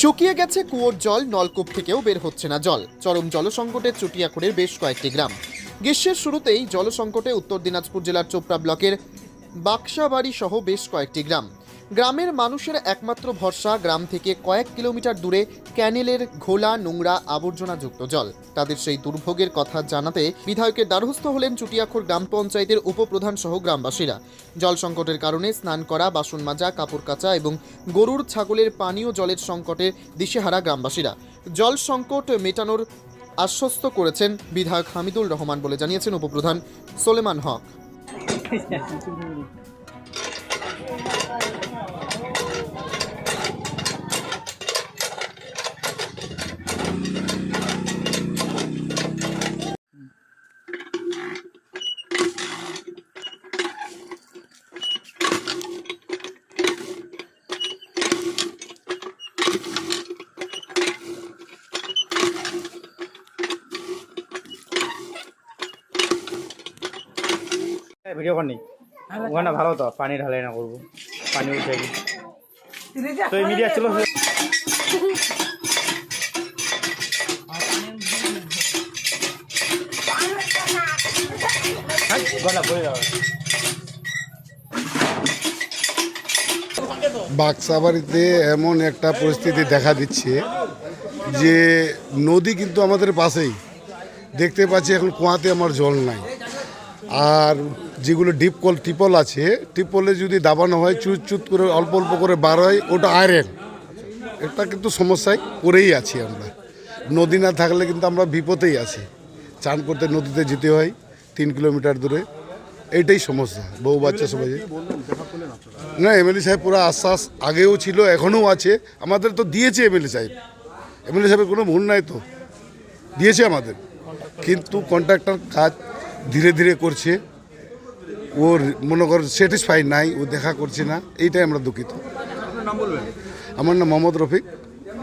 শুকিয়ে গেছে কুয়োর জল, নলকূপ থেকেও বের হচ্ছে না জল। চরম জলসংকটে চুটিয়াখড়ের বেশ কয়েকটি গ্রাম। গ্রীষ্মের শুরুতেই জলসংকটে উত্তর দিনাজপুর জেলার চোপড়া ব্লকের বাক্সাবাড়ি সহ বেশ কয়েকটি গ্রাম। গ্রামের মানুষের একমাত্র ভরসা গ্রাম থেকে কয়েক কিলোমিটার দূরে ক্যানেলের ঘোলা নোংরা আবর্জনাযুক্ত জল। তাদের সেই দুর্ভোগের কথা জানাতে বিধায়কের দ্বারস্থ হলেন চুটিয়াখড় গ্রাম পঞ্চায়েতের উপপ্রধান সহ গ্রামবাসীরা। জল সংকটের কারণে স্নান করা, বাসন মাজা, কাপড় কাচা এবং গরুর ছাগলের পানীয় জলের সংকটে দিশেহারা গ্রামবাসীরা। জল সংকট মেটানোর আশ্বস্ত করেছেন বিধায়ক হামিদুল রহমান বলে জানিয়েছেন উপপ্রধান সোলেমান হক। ভিডিও কর নেই ওখানে ভালো তো পানি ঢালাই না করব। পানি উঠে গেছে। তো এই মিডিয়া ছিল গলা বাক্সাবাড়িতে এমন একটা পরিস্থিতি দেখা দিচ্ছে যে নদী কিন্তু আমাদের পাশেই। দেখতে পাচ্ছি এখন কুয়াতে আমার জল নাই। আর যেগুলো ডিপ কল টিপল আছে টিপলে যদি দাবানো হয় চুত চুত করে অল্প অল্প করে বার হয় ওটা আয়রন এটা কিন্তু সমস্যায় পড়েই আছি আমরা। নদী না থাকলে কিন্তু আমরা বিপদেই আছি। চান করতে নদীতে যেতে হয় তিন কিলোমিটার দূরে। এটাই সমস্যা বউ বাচ্চা সবাই। না এমএলএ সাহেব পুরো আশ্বাস আগেও ছিল এখনও আছে। আমাদের তো দিয়েছে এমএলএ সাহেব। এমএলএ সাহেবের কোনো ভুল নাই তো। দিয়েছে আমাদের। কিন্তু কন্ট্রাক্টর কাজ ধীরে ধীরে করছে। ওর মনে কর স্যাটিসফাই নাই ও দেখা করছে না এইটাই আমরা দুঃখিত। আমার নাম মোহাম্মদ রফিক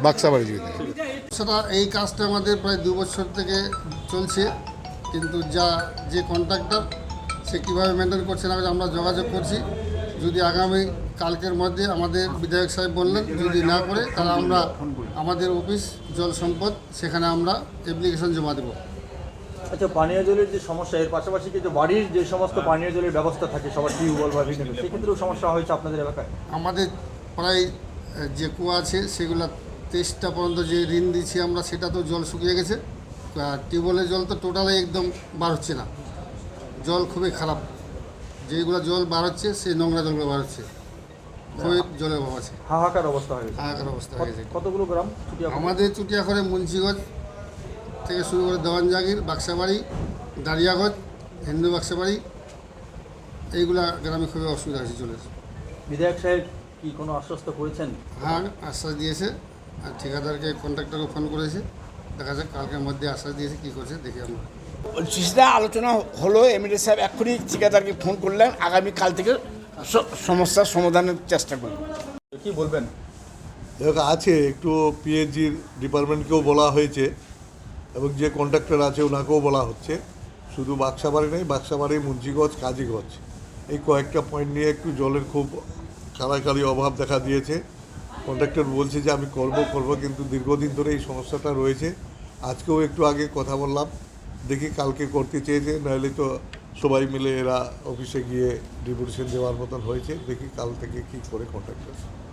বাক্সাবাড়ি জীবিত সেটা এই কাজটা আমাদের প্রায় দু বছর থেকে চলছে কিন্তু যা যে কন্ট্রাক্টর সে কীভাবে মেনটেন করছে না আমরা যোগাযোগ করছি। যদি আগামী কালকের মধ্যে আমাদের বিধায়ক সাহেব বললেন যদি না করে তাহলে আমরা আমাদের অফিস জল সম্পদ সেখানে আমরা অ্যাপ্লিকেশন জমা দেবো। আচ্ছা পানীয় জলের যে সমস্যা এর পাশাপাশি কিন্তু বাড়ির যে সমস্ত পানীয় জলের ব্যবস্থা থাকে সবার টিউবওয়েল বা বিভিন্ন সেক্ষেত্রেও সমস্যা হয়েছে আপনাদের এলাকায়? আমাদের প্রায় যে কুয়া আছে সেগুলো তেইশটা পর্যন্ত যে ঋণ দিচ্ছি আমরা সেটা তো জল শুকিয়ে গেছে। আর টিউবওয়েলের জল তো টোটালি একদম বার হচ্ছে না। জল খুবই খারাপ। যেগুলো জল বার হচ্ছে সেই নোংরা জলগুলো বার হচ্ছে। খুবই জলের অভাব আছে। হাহাকার অবস্থা হয়েছে হাহাকার অবস্থা হয়ে গেছে। কতগুলো গ্রাম? আমাদের চুটিয়া চুটিয়াখড়ে মুন্সিগঞ্জ থেকে শুরু করে দেওয়ান জাগির বাক্সাবাড়ি দাঁড়িয়াগঞ্জ হিন্দু বাক্সাবাড়ি এইগুলা গ্রামে খুবই অসুবিধা হয়েছে চলে বিধায়ক সাহেব কি কোনো আশ্বস্ত করেছেন? হ্যাঁ আশ্বাস দিয়েছে আর ঠিকাদারকে কন্ট্রাক্টরকে ফোন করেছে। দেখা যাক কালকের মধ্যে আশ্বাস দিয়েছে কী করছে দেখি আমরা। সেটা আলোচনা হলো এমএলএ সাহেব এক্ষুনি ঠিকাদারকে ফোন করলেন আগামীকাল থেকে সমস্যার সমাধানের চেষ্টা করব কি বলবেন? দেখো আছে একটু পিএইচজির ডিপার্টমেন্টকেও বলা হয়েছে। এবং যে কন্ট্রাক্টর আছে ওনাকেও বলা হচ্ছে। শুধু বাক্সাবাড়ি নেই, বাক্সাবাড়ি মুন্সিগঞ্জ কাজীগঞ্জ। এই কয়েকটা পয়েন্ট নিয়ে একটু জলের খুব কারাকারি অভাব দেখা দিয়েছে। কন্ট্রাক্টর বলছে যে, আমি করব করব। কিন্তু দীর্ঘদিন ধরে এই সমস্যাটা রয়েছে। আজকেও একটু আগে কথা বললাম। দেখি কালকে করতে চেয়েছে, নাহলে তো সবাই মিলে এরা অফিসে গিয়ে ডিপুটেশন দেওয়ার মতন হয়েছে। দেখি কাল থেকে কী করে কন্ট্রাক্টর